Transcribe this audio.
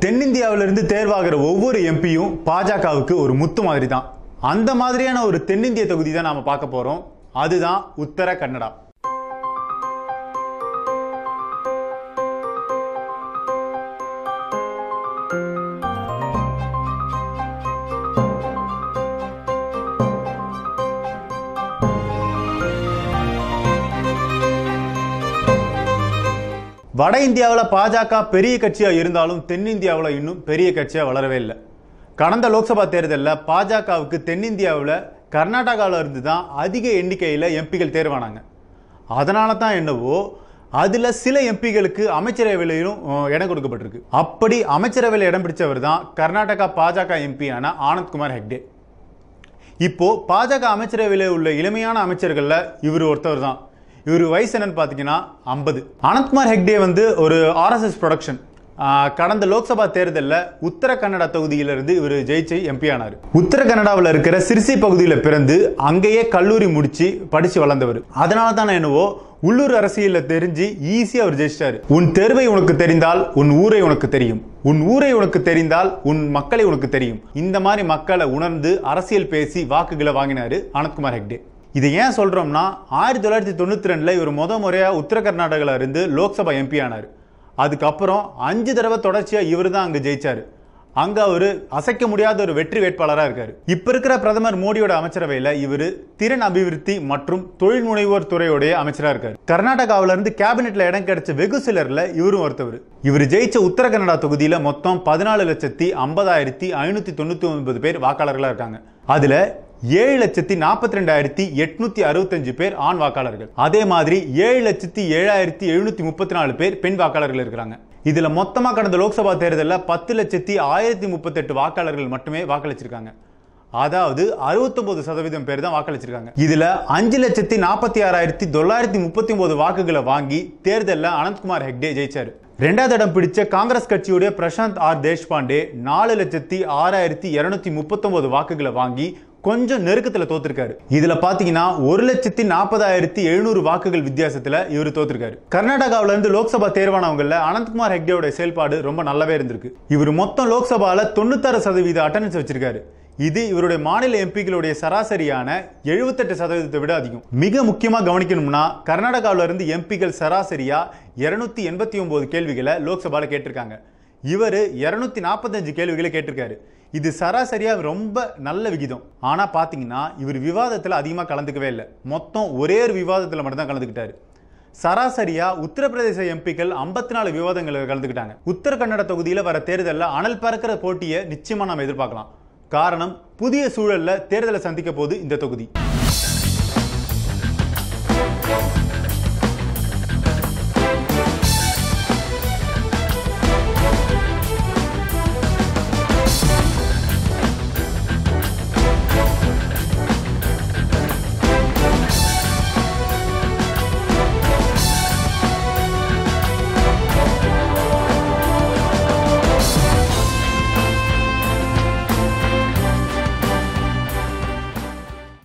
தென்னிந்தியாவிலிருந்து தேர்வாகிற ஒவ்வொரு எம்பியும் பாஜகவுக்கு ஒரு முத்து மாதிரி தான் அந்த மாதிரியான ஒரு தென்னிந்திய தொகுதி தான் நாம் பார்க்க போகிறோம் அதுதான் உத்தர கன்னடா. வட இந்தியாவில் பாஜக பெரிய கட்சியாக இருந்தாலும் தென்னிந்தியாவில் இன்னும் பெரிய கட்சியாக வளரவே இல்லை. கடந்த லோக்சபா தேர்தலில் பாஜகவுக்கு தென்னிந்தியாவில் கர்நாடகாவில் இருந்து தான் அதிக எண்ணிக்கையில் எம்பிகள் தேர்வானாங்க. அதனால தான் என்னவோ அதில் சில எம்பிகளுக்கு அமைச்சரவையிலும் இடம் கொடுக்கப்பட்டிருக்கு. அப்படி அமைச்சரவையில் இடம் பிடிச்சவர் தான் கர்நாடகா பாஜக எம்பியான ஆனந்த்குமார் ஹெக்டே. இப்போது பாஜக அமைச்சரவையில் உள்ள இளமையான அமைச்சர்களில் இவர் ஒருத்தவர் தான். இவர் வயசு என்னன்னு பார்த்தீங்கன்னா ஐம்பது. அனந்த்குமார் ஹெக்டே வந்து ஒரு ஆர்எஸ்எஸ் ப்ரொடக்ஷன் கடந்த லோக்சபா தேர்தலில் உத்தர கன்னடா தொகுதியிலிருந்து இவர் ஜெயிச்சு எம்பி ஆனார். உத்தர கன்னடாவில் இருக்கிற சிறுசி பகுதியில் பிறந்து அங்கேயே கல்லூரி முடிச்சு படித்து வளர்ந்தவர். அதனால தான் என்னவோ உள்ளூர் அரசியலில் தெரிஞ்சு ஈஸியாக அவர் ஜெயிச்சிட்டாரு. உன் தெருவை உனக்கு தெரிந்தால் உன் ஊரை உனக்கு தெரியும். உன் ஊரை உனக்கு தெரிந்தால் உன் மக்களை உனக்கு தெரியும். இந்த மாதிரி மக்களை உணர்ந்து அரசியல் பேசி வாக்குகளை வாங்கினாரு அனந்த்குமார் ஹெக்டே. இது ஏன் சொல்கிறோம்னா ஆயிரத்தி தொள்ளாயிரத்தி தொண்ணூற்றி ரெண்டில் இவர் முத முறையாக உத்தர கர்நாடகாவில் இருந்து லோக்சபா எம்பி ஆனார். அதுக்கப்புறம் அஞ்சு தடவை தொடர்ச்சியாக இவர் தான் அங்கே ஜெயிச்சார். அங்கே அவர் அசைக்க முடியாத ஒரு வெற்றி வேட்பாளராக இருக்கார். இப்போ இருக்கிற பிரதமர் மோடியோட அமைச்சரவையில் இவர் திறன் அபிவிருத்தி மற்றும் தொழில் முனைவோர் துறையோடைய அமைச்சராக இருக்கார். கர்நாடகாவிலேருந்து கேபினெட்டில் இடம் கிடைச்ச வெகு சிலரில் இவரும் ஒருத்தவர். இவர் ஜெயிச்ச உத்தர கன்னடா தொகுதியில் மொத்தம் பதினாலு லட்சத்தி ஐம்பதாயிரத்தி ஐநூற்றி தொண்ணூற்றி ஒன்பது பேர் வாக்காளர்களாக இருக்காங்க. அதில் ஏழு லட்சத்தி நாற்பத்தி ரெண்டாயிரத்தி எட்நூத்தி அறுபத்தஞ்சு பேர் ஆண் வாக்காளர்கள். அதே மாதிரி ஏழு லட்சத்தி ஏழாயிரத்தி எழுநூத்தி முப்பத்தி நாலு பேர் பெண் வாக்காளர்கள் இருக்கிறாங்க. இதுல மொத்தமா கடந்த லோக்சபா தேர்தலில் பத்து லட்சத்தி ஆயிரத்தி முப்பத்தெட்டு வாக்காளர்கள் மட்டுமே வாக்களிச்சிருக்காங்க. அதாவது 69% சதவீதம் பேர் தான் வாக்களிச்சிருக்காங்க. இதுல அஞ்சு லட்சத்தி நாற்பத்தி ஆறாயிரத்தி தொள்ளாயிரத்தி முப்பத்தி ஒன்பது வாக்குகளை வாங்கி தேர்தலில் அனந்த்குமார் ஹெக்டே ஜெயிச்சாரு. ரெண்டாவது இடம் பிடிச்ச காங்கிரஸ் கட்சியுடைய பிரசாந்த் ஆர் தேஷ்பாண்டே நாலு லட்சத்தி ஆறாயிரத்தி இருநூத்தி முப்பத்தொன்பது வாக்குகளை வாங்கி கொஞ்சம் நெருக்கத்தில் தோத்திருக்காரு. இதில் பார்த்தீங்கன்னா ஒரு லட்சத்தி நாற்பதாயிரத்தி எழுநூறு வாக்குகள் வித்தியாசத்தில் இவர் தோத்திருக்காரு. கர்நாடகாவில இருந்து லோக்சபா தேர்வானவங்களில் அனந்த்குமார் ஹெக்டேவோட செயல்பாடு ரொம்ப நல்லாவே இருந்திருக்கு. இவர் மொத்தம் லோக்சபாவில் தொண்ணூத்தாறு சதவீத அட்டண்டன்ஸ் வச்சிருக்காரு. இது இவருடைய மாநில எம்பிக்களுடைய சராசரியான எழுபத்தெட்டு சதவீதத்தை விட அதிகம். மிக முக்கியமாக கவனிக்கணும்னா கர்நாடகாவில இருந்து எம்பிக்கள் சராசரியா இருநூத்தி எண்பத்தி ஒன்பது கேள்விகளை லோக்சபாவில் கேட்டிருக்காங்க. இவர் இருநூத்தி நாற்பத்தஞ்சு கேள்விகளை கேட்டிருக்காரு. இது சராசரியாக ரொம்ப நல்ல விகிதம். ஆனால் பார்த்தீங்கன்னா இவர் விவாதத்தில் அதிகமாக கலந்துக்கவே இல்லை. மொத்தம் ஒரே ஒரு விவாதத்தில் மட்டும்தான் கலந்துக்கிட்டார். சராசரியாக உத்தரப்பிரதேச எம்பிக்கள் ஐம்பத்தி நாலு விவாதங்களில் கலந்துக்கிட்டாங்க. உத்தர கன்னட தொகுதியில் வர தேர்தலில் அனல் பறக்கிற போட்டியை நிச்சயமாக நம்ம எதிர்பார்க்கலாம். காரணம் புதிய சூழலில் தேர்தலை சந்திக்க போது இந்த தொகுதி.